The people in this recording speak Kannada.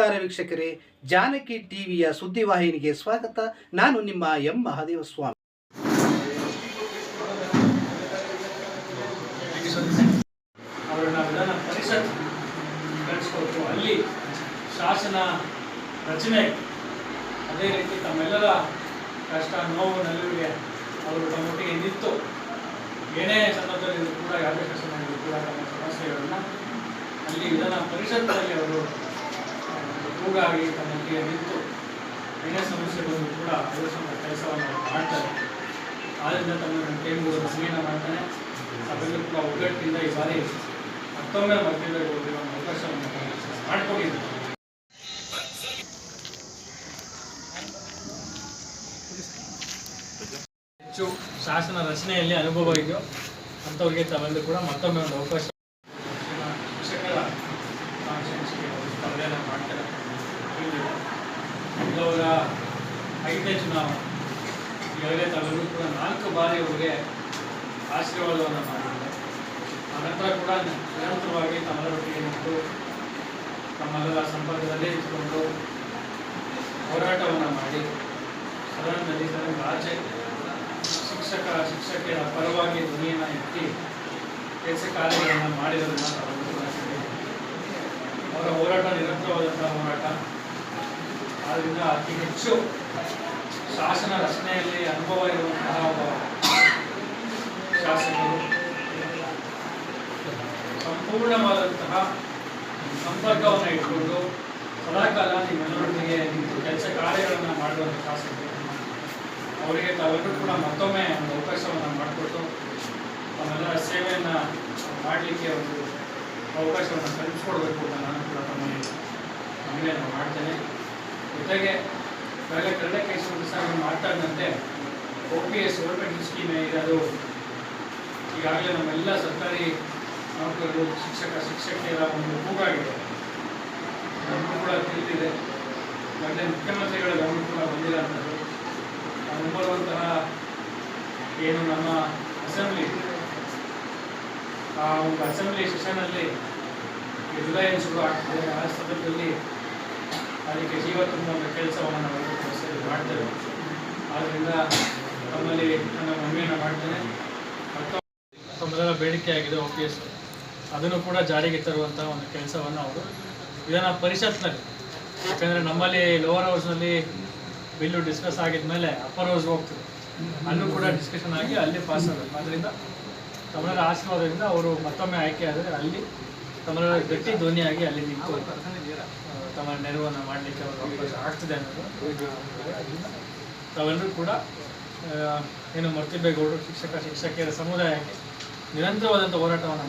ನಮಸ್ಕಾರ ವೀಕ್ಷಕರೇ, ಜಾನಕಿ ಟಿವಿಯ ಸುದ್ದಿವಾಹಿನಿಗೆ ಸ್ವಾಗತ. ನಾನು ನಿಮ್ಮ ಎಂ. ಮಹಾದೇವ ಸ್ವಾಮಿ ಅಲ್ಲಿ ಶಾಸನ ರಚನೆ ಅದೇ ರೀತಿ ತಮ್ಮೆಲ್ಲರ ಕಷ್ಟ, ನೋವು, ನಲಿವಿಗೆ ಅವರು ತಮ್ಮೊಟ್ಟಿಗೆ ನಿಂತು ಏನೇ ಸಂದರ್ಭದಲ್ಲಿ ಕೂಡ, ಯಾವುದೇ ಕಷ್ಟ ಕೂಡ ತಮ್ಮ ಸಮಸ್ಯೆಗಳನ್ನು ಅಲ್ಲಿ ವಿಧಾನ ಪರಿಷತ್ನಲ್ಲಿ ಅವರು ತಮ್ಮ ತಮ್ಮೊಟ್ಟಿಗೆ ನಿಂತು ಏನೇ ಸಮಸ್ಯೆ ಬಂದರೂ ಕೂಡ ಎದುರಿಸುವ ಕೆಲಸವನ್ನು ಅವರು ಮಾಡ್ತಾರೆ ಆದ್ದರಿಂದ ತಮ್ಮ ಟೈಮ್ಗಳು ಸಮಯನ ಮಾಡ್ತಾನೆ. ಅದರಲ್ಲೂ ಕೂಡ ಒಗ್ಗಟ್ಟಿನಿಂದ ಈ ಬಾರಿ ಮತ್ತೊಮ್ಮೆ ಮಧ್ಯದಲ್ಲಿ ಹೋಗಿ ಒಂದು ಅವಕಾಶವನ್ನು ಮಾಡಿಕೊಂಡಿದ್ದಾರೆ. ಹೆಚ್ಚು ಶಾಸನ ರಚನೆಯಲ್ಲಿ ಅನುಭವ ಇದೆಯೋ, ಅಂಥವ್ರಿಗೆ ತಾವೆಲ್ಲರೂ ಕೂಡ ಮತ್ತೊಮ್ಮೆ ಒಂದು ಅವಕಾಶ ಅವರ ಐದನೇ ಚುನಾವಣೆ. ಈಗಾಗಲೇ ತಗೊಂಡು ಕೂಡ ನಾಲ್ಕು ಬಾರಿ ಅವರಿಗೆ ಆಶೀರ್ವಾದವನ್ನು ಮಾಡಿದ್ದಾರೆ. ಅನಂತರ ಕೂಡ ನಿರಂತರವಾಗಿ ತಮ್ಮೆಲ್ಲರೊಟ್ಟಿಗೆ ನಿಂತು ತಮ್ಮೆಲ್ಲರ ಸಂಪರ್ಕದಲ್ಲಿ ಇಟ್ಟುಕೊಂಡು ಹೋರಾಟವನ್ನು ಮಾಡಿ, ಸದನದಲ್ಲಿ ಸದನದ ಆಚೆ ಶಿಕ್ಷಕ, ಶಿಕ್ಷಕಿಯರ ಪರವಾಗಿ ಧ್ವನಿಯನ್ನು ಎತ್ತಿ ಕೆಲಸ ಕಾರ್ಯಗಳನ್ನು ಮಾಡಿರೋದನ್ನು ಅವರ ಹೋರಾಟ ಹೋರಾಟ ಆದ್ದರಿಂದ ಅತಿ ಹೆಚ್ಚು ಶಾಸನ ರಚನೆಯಲ್ಲಿ ಅನುಭವ ಇರುವಂತಹ ಶಾಸಕರು. ಸಂಪೂರ್ಣವಾದಂತಹ ಸಂಪರ್ಕವನ್ನು ಇಟ್ಕೊಂಡು ಸದಾಕಾಲ ನಿಮ್ಮೆಲ್ಲರೊಂದಿಗೆ ನಿಂತು ಕೆಲಸ ಕಾರ್ಯಗಳನ್ನು ಮಾಡುವಂಥ ಶಾಸಕರು. ಅವರಿಗೆ ತಾವೆಲ್ಲರೂ ಕೂಡ ಮತ್ತೊಮ್ಮೆ ಒಂದು ಅವಕಾಶವನ್ನು ಮಾಡಿಕೊಟ್ಟು ತಮ್ಮೆಲ್ಲರ ಸೇವೆಯನ್ನು ಮಾಡಲಿಕ್ಕೆ ಒಂದು ಅವಕಾಶವನ್ನು ಕಲ್ಪಿಸ್ಕೊಡ್ಬೇಕು ಅಂತ ನಾನು ಕೂಡ ತಮ್ಮಲ್ಲಿ ಮಾಡ್ತೇನೆ. ಜೊತೆಗೆ ಕನ್ನಡ ಕೇಶವ ಸಾಹೇಬರು ಮಾತಾಡಿದಂತೆ O P S government scheme ಇರೋದು. ಈಗಾಗಲೇ ನಮ್ಮೆಲ್ಲ ಸರ್ಕಾರಿ ನೌಕರರು, ಶಿಕ್ಷಕ ಶಿಕ್ಷಕಿಯರ ಒಂದು ಕೂಗಾಗಿದೆ ನಮಗೂ ಕೂಡ ತಿಳಿದಿದೆ. ಮತ್ತೆ ಮುಖ್ಯಮಂತ್ರಿಗಳ ಗಮನ ಕೂಡ ಬಂದಿಲ್ಲ ನಾವು ಬರುವಂತಹ ಏನು ನಮ್ಮ ಅಸೆಂಬ್ಲಿ. ಆ ಒಂದು ಅಸೆಂಬ್ಲಿ ಸೆಷನಲ್ಲಿ ಏನು ಶುರು ಆಗ್ತದೆ. ಆ ಸಂದರ್ಭದಲ್ಲಿ ಅದಕ್ಕೆ ಜೀವ ತುಂಬುವಂಥ ಕೆಲಸವನ್ನು ನಾವು ಮಾಡ್ತೇವೆ. ಆದ್ದರಿಂದ ನಮ್ಮಲ್ಲಿ ನನ್ನ ಮನವಿಯನ್ನು ಮಾಡ್ತೇನೆ. ತಮ್ಮೆಲ್ಲರ ಬೇಡಿಕೆ ಆಗಿದೆ ಒ ಪಿ ಎಸ್ ಅದನ್ನು ಕೂಡ ಜಾರಿಗೆ ತರುವಂಥ ಒಂದು ಕೆಲಸವನ್ನು ಅವರು ವಿಧಾನ ಪರಿಷತ್ನಲ್ಲಿ. ಯಾಕಂದರೆ ನಮ್ಮಲ್ಲಿ ಲೋವರ್ ಹೌಸ್ನಲ್ಲಿ ಬಿಲ್ಲು ಡಿಸ್ಕಸ್ ಆಗಿದ್ಮೇಲೆ ಅಪ್ಪರ್ ಹೌಸ್ ಹೋಗ್ತದೆ. ಅಲ್ಲೂ ಕೂಡ ಡಿಸ್ಕಷನ್ ಆಗಿ ಅಲ್ಲಿ ಪಾಸ್ ಆಗಬೇಕು. ಆದ್ದರಿಂದ ತಮ್ಮರ ಆಶೀರ್ವಾದದಿಂದ ಅವರು ಮತ್ತೊಮ್ಮೆ ಆಯ್ಕೆ ಆದರೆ ಅಲ್ಲಿ ತಮ್ಮರ ಗಟ್ಟಿ ಧ್ವನಿಯಾಗಿ ಅಲ್ಲಿ ನಿಂತು ತಮ್ಮ ನೆರವನ್ನು ಮಾಡಲಿಕ್ಕೆ ಅವರು ಅವಕಾಶ ಆಗ್ತದೆ ಅನ್ನೋದು ತಾವೆಲ್ಲರೂ ಕೂಡ ಏನು ಮರ್ತಿಬೇಗೌಡರು ಶಿಕ್ಷಕ, ಶಿಕ್ಷಕಿಯರ ಸಮುದಾಯಕ್ಕೆ ನಿರಂತರವಾದಂಥ ಹೋರಾಟವನ್ನು